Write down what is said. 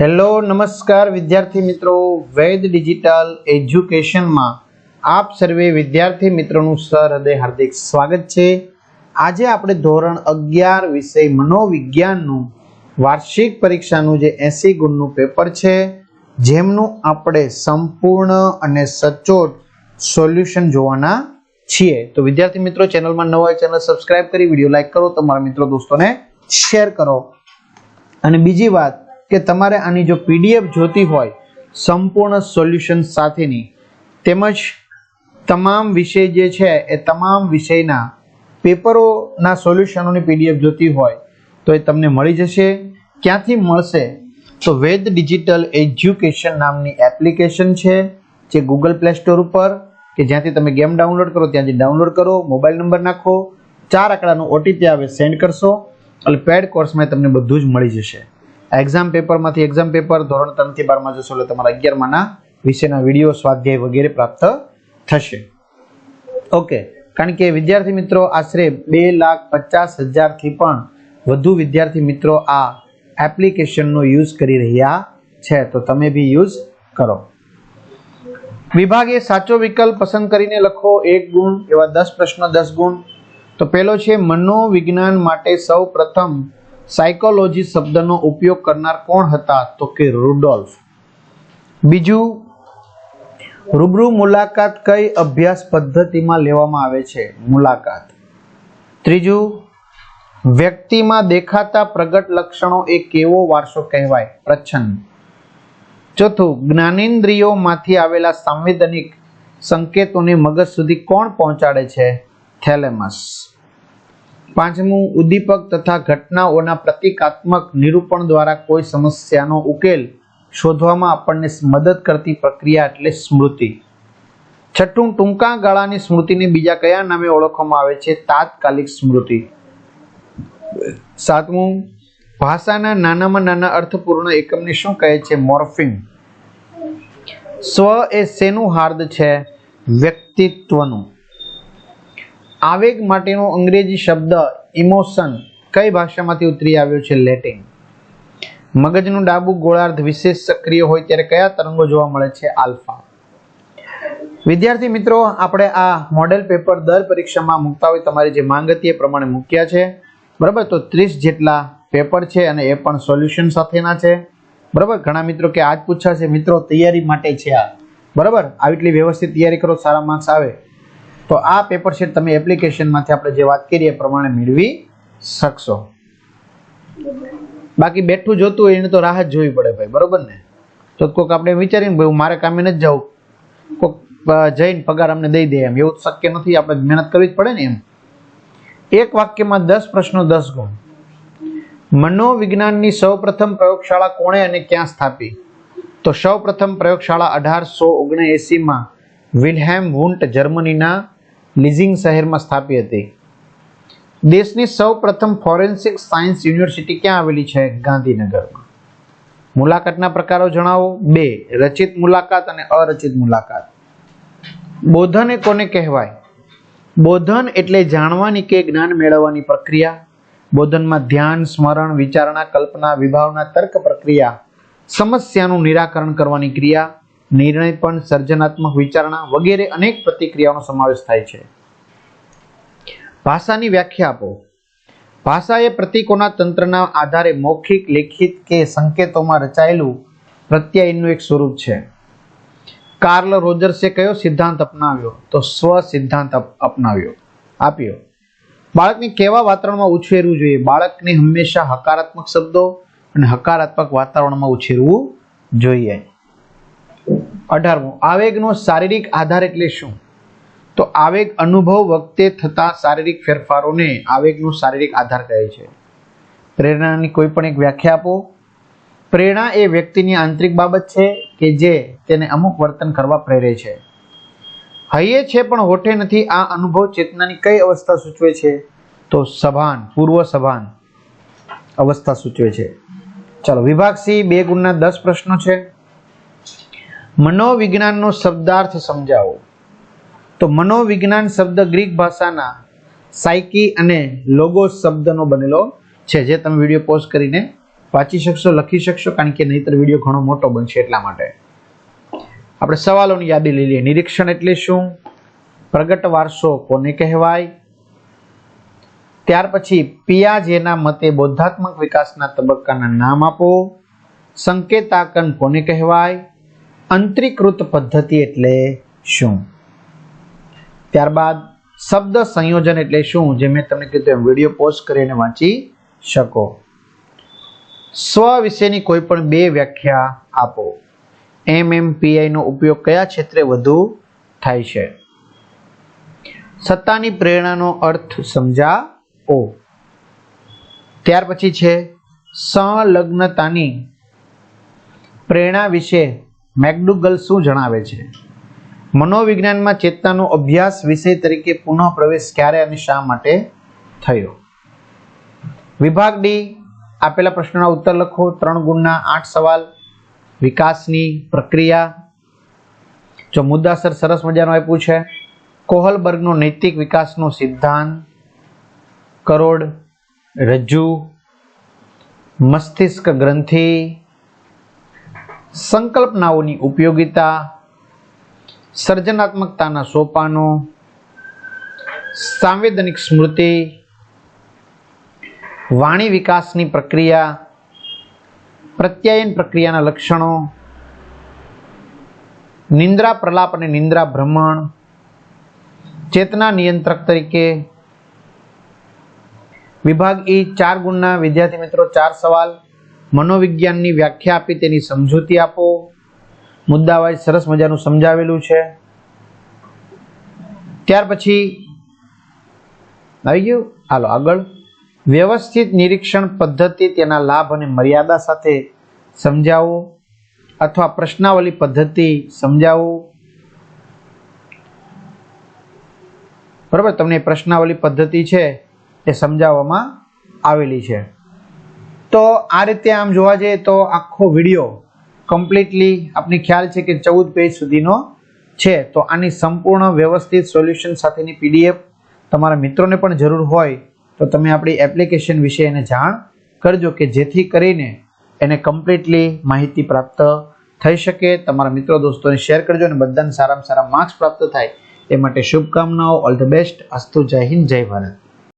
Hello, નમસ્કાર વિદ્યાર્થી મિત્રો. વૈદ ડિજિટલ એજ્યુકેશનમાં આપ સર્વે વિદ્યાર્થી મિત્રોનું સહૃદય હાર્દિક સ્વાગત છે. આજે આપણે ધોરણ અગિયાર વિષય મનોવિજ્ઞાનનું વાર્ષિક પરીક્ષાનું જે એસી ગુણનું પેપર છે, જેમનું આપણે સંપૂર્ણ અને સચોટ સોલ્યુશન જોવાના છીએ. તો વિદ્યાર્થી મિત્રો, ચેનલમાં નવા ચેનલ સબસ્ક્રાઇબ કરી, વીડિયો લાઇક કરો, તમારા મિત્રો દોસ્તોને શેર કરો. અને બીજી વાત કે તમારે આની જો પીડીએફ જોતી હોય, સંપૂર્ણ સોલ્યુશન સાથેની, તેમજ તમામ વિષય જે છે એ તમામ વિષયના પેપરોના સોલ્યુશનોની પીડીએફ જોતી હોય, તો એ તમને મળી જશે. ક્યાંથી મળશે? તો વેદ ડિજિટલ એજ્યુકેશન નામની એપ્લિકેશન છે, જે ગૂગલ પ્લે સ્ટોર ઉપર, કે જ્યાંથી તમે ગેમ ડાઉનલોડ કરો ત્યાંથી ડાઉનલોડ કરો, મોબાઈલ નંબર નાખો, ચાર આંકડાનો ઓટીપી આવે, સેન્ડ કરશો એટલે પેડ કોર્સમાં તમને બધું જ મળી જશે. એક્ઝામ પેપરમાંથી એક્ઝામ પેપર ધોરણ ત્રણથી બારમાં જશો એટલે તમારા અગિયારમાંના વિષયના વીડિયો સ્વાધ્યાય વગેરે પ્રાપ્ત થશે. ઓકે કારણ કે વિદ્યાર્થી મિત્રો આશરે બે લાખ પચાસ હજારથી પણ વધુ વિદ્યાર્થી મિત્રો આ એપ્લિકેશનનો યુઝ કરી રહ્યા છે. તો તમે બી યુઝ કરો. વિભાગે સાચો વિકલ્પ પસંદ કરીને લખો એક ગુણ એવા દસ પ્રશ્નો દસ ગુણ. તો પહેલો છે મનોવિજ્ઞાન માટે સૌ પ્રથમ સાયકોલોજી શબ્દનો ઉપયોગ કરનાર કોણ હતા તો કે રુડોલ્ફ. બીજું, રૂબરૂ મુલાકાત કઈ અભ્યાસ પદ્ધતિમાં લેવામાં આવે છે? મુલાકાત. ત્રીજું, વ્યક્તિમાં દેખાતા પ્રગટ લક્ષણો એ કેવો વારસો કહેવાય? પ્રચ્છન્ન ચોથું, જ્ઞાનેન્દ્રિયોમાંથી આવેલા સંવેદનિક સંકેતોને મગજ સુધી કોણ પહોંચાડે છે? થેલેમસ. પાંચમું, ઉદ્દીપક તથા ઘટનાઓના પ્રતિકાત્મક નિરૂપણ દ્વારા કોઈ સમસ્યાનો ઉકેલ શોધવામાં આપણને મદદ કરતી પ્રક્રિયા એટલે સ્મૃતિ. છઠ્ઠું, ટૂંકા ગાળાની સ્મૃતિને બીજા કયા નામે ઓળખવામાં આવે છે? તાત્કાલિક સ્મૃતિ. સાતમું, ભાષાના નાનામાં નાના અર્થપૂર્ણ એકમને શું કહે છે? મોર્ફિંગ. સ્વ એ શેનું હાર્દ છે? વ્યક્તિત્વનું. આવેગ માટેનો અંગ્રેજી શબ્દ ઇમોશન કઈ ભાષામાંથી ઉતરી આવ્યો છે? લેટિન મગજનું ડાબુ ગોળાર્ધ વિશેષ સક્રિય હોય ત્યારે કયા તરંગો જોવા મળે છે? આલ્ફા વિદ્યાર્થી મિત્રો, આપણે આ મોડેલ પેપર દર પરીક્ષામાં મૂકતા હોય તમારી જે માંગ હતી એ પ્રમાણે મૂક્યા છે. બરાબર? તો ત્રીસ જેટલા પેપર છે અને એ પણ સોલ્યુશન સાથેના છે. બરાબર? ઘણા મિત્રો કે આજ પૂછાશે, મિત્રો, તૈયારી માટે છે આ. બરાબર? આવી એટલી વ્યવસ્થિત તૈયારી કરો, સારા માર્ક્સ આવે. તો આ પેપર શીટ તમે એપ્લિકેશનમાંથી આપણે જે વાત કરીએ પ્રમાણે મેળવી શકશો. બાકી બેઠું જોતું હોય એને તો રાહત જોવી પડે ભાઈ, બરોબર ને? તો કોઈક આપણે વિચારીને ભાઈ મારે કામે નથી જવું કોઈક જઈને પગાર અમને દઈ દે એમ. એવું શક્ય નથી, આપણે મહેનત કરવી જ પડે ને એમ. એક વાક્યમાં દસ પ્રશ્નો, દસ ગુણ. મનોવિજ્ઞાનની સૌપ્રથમ પ્રયોગશાળા કોણે અને ક્યાં સ્થાપી? તો સૌપ્રથમ પ્રયોગશાળા અઢારસો ઓગણએંસીમાં વિલ્હેમ વુન્ટ જર્મનીના લિઝિંગ શહેરમાં સ્થાપી હતી. દેશની સૌપ્રથમ ફોરેન્સિક સાયન્સ યુનિવર્સિટી ક્યાં આવેલી છે? ગાંધીનગરમાં. મુલાકાતના પ્રકારો જણાવો. બે, રચિત મુલાકાત અને અરચિત મુલાકાત. બોધન એ કોને કહેવાય? બોધન એટલે જાણવાની કે જ્ઞાન મેળવવાની પ્રક્રિયા. બોધનમાં ધ્યાન, સ્મરણ, વિચારણા, કલ્પના, વિભાવના, તર્ક પ્રક્રિયા, સમસ્યાનું નિરાકરણ કરવાની ક્રિયા. નિર્ણય પણ સર્જનાત્મક વિચારણા વગેરે અનેક પ્રતિક્રિયાઓનો સમાવેશ થાય છે. ભાષાની વ્યાખ્યા આપો. ભાષા એ પ્રતીકોના તંત્રના આધારે મૌખિક, લેખિત કે સંકેતોમાં રચાયેલું પ્રત્યાયનનું એક સ્વરૂપ છે. કાર્લ રોજર્સે કયો સિદ્ધાંત અપનાવ્યો? તો સ્વ સિદ્ધાંત અપનાવ્યો. આપ્યો બાળકને કેવા વાતાવરણમાં ઉછેરવું જોઈએ? બાળકને હંમેશા હકારાત્મક શબ્દો અને હકારાત્મક વાતાવરણમાં ઉછેરવું જોઈએ. અઢારમું, આવેગનો શારીરિક આધાર એટલે શું? તો આવેગ અનુભવ વખતે થતા શારીરિક ફેરફારોને આવેગનો શારીરિક આધાર કહે છે. પ્રેરણાની કોઈ પણ એક વ્યાખ્યા આપો. પ્રેરણા એ વ્યક્તિની આંતરિક બાબત છે કે જે તેને અમુક વર્તન કરવા પ્રેરે છે. હૈયે છે પણ હોઠે નથી, આ અનુભવ ચેતનાની કઈ અવસ્થા સૂચવે છે? તો સભાન, પૂર્વ સભાન અવસ્થા સૂચવે છે. ચાલો, વિભાગ સી, બે ગુણના દસ પ્રશ્નો છે. મનોવિજ્ઞાનનો શબ્દાર્થ સમજાવો. તો મનોવિજ્ઞાન શબ્દ ગ્રીક ભાષાના સાયકી અને લોગોસ શબ્દનો બનેલો છે, જે તમે વીડિયો પોઝ કરીને વાંચી શકશો, લખી શકશો, કારણ કે નહીતર વીડિયો ઘણો મોટો બનશે એટલા માટે. આપણે સવાલોની યાદી લઈ લઈએ. નિરીક્ષણ એટલે શું? પ્રગટ વારસો કોને કહેવાય? ત્યાર પછી પિયાજેના મતે બૌદ્ધાત્મક વિકાસના તબક્કાના નામ આપો. સંકેતાકન કોને કહેવાય? અંતરીકૃત પદ્ધતિ એટલે શું? ત્યારબાદ શબ્દ સંયોજન એટલે શું, જે મેં તમને કીધું એમ, વીડિયો પોસ્ટ કરીને વાંચી શકો. સ્વ વિશેની કોઈ પણ બે વ્યાખ્યા આપો. એમ એમ નો ઉપયોગ કયા ક્ષેત્રે વધુ થાય છે? સત્તાની પ્રેરણાનો અર્થ સમજાવો. ત્યાર પછી છે, સંલગ્નતાની પ્રેરણા વિશે મેકડુગલ શું જણાવે છે? મનોવિજ્ઞાનમાં ચેતનાનો અભ્યાસ વિષય તરીકે પુનઃ પ્રવેશ ક્યારે અને શા માટે થયો? વિભાગ ડી આપેલા પ્રશ્નના ઉત્તર લખો. ત્રણ ગુણના આઠ સવાલ. વિકાસની પ્રક્રિયા. જો મુદ્દાસર સરસ મજાનું આપ્યું છે. કોહલબર્ગનો નૈતિક વિકાસનો સિદ્ધાંત. કરોડ રજ્જુ. મસ્તિષ્ક ગ્રંથિ. સંકલ્પનાઓની ઉપયોગિતા, સર્જનાત્મકતાના સોપાનો, સાંવેદનિક સ્મૃતિ, વાણી વિકાસની પ્રક્રિયા, પ્રત્યાયન પ્રક્રિયાના લક્ષણો, નિંદ્રા પ્રલાપ અને નિંદ્રા ભ્રમણ, ચેતના નિયંત્રક તરીકે, વિભાગ ઈ ચાર ગુણના વિદ્યાર્થી મિત્રો, ચાર સવાલ. મનોવિજ્ઞાનની વ્યાખ્યા આપી, તેની સમજૂતી આપો. મુદ્દાવાઇઝ સરસ મજાનું સમજાવેલું છે. ત્યાર પછી, આવી ગયું? હાલો, આગળ. વ્યવસ્થિત નિરીક્ષણ પદ્ધતિ, તેના લાભ અને મર્યાદા સાથે સમજાવો. અથવા પ્રશ્નાવલી પદ્ધતિ સમજાવો. બરાબર? તમને પ્રશ્નાવલી પદ્ધતિ છે, એ સમજાવવામાં આવેલી છે. તો આ રીતે આમ જોવા જઈએ તો આખો વીડિયો કમ્પ્લીટલી આપને ખ્યાલ છે કે ચૌદ પેજ સુધીનો છે. તો આની સંપૂર્ણ વ્યવસ્થિત સોલ્યુશન સાથેની પીડીએફ તમારા મિત્રોને પણ જરૂર હોય તો તમે આપણી એપ્લિકેશન વિશે એને જાણ કરજો કે જેથી કરીને એને કમ્પ્લીટલી માહિતી પ્રાપ્ત થઈ શકે. તમારા મિત્રો દોસ્તોને શેર કરજો અને બધાને સારામાં સારા માર્ક્સ પ્રાપ્ત થાય. એ માટે શુભકામનાઓ. ઓલ ધ બેસ્ટ અસ્તુ જય હિન્દ, જય ભારત.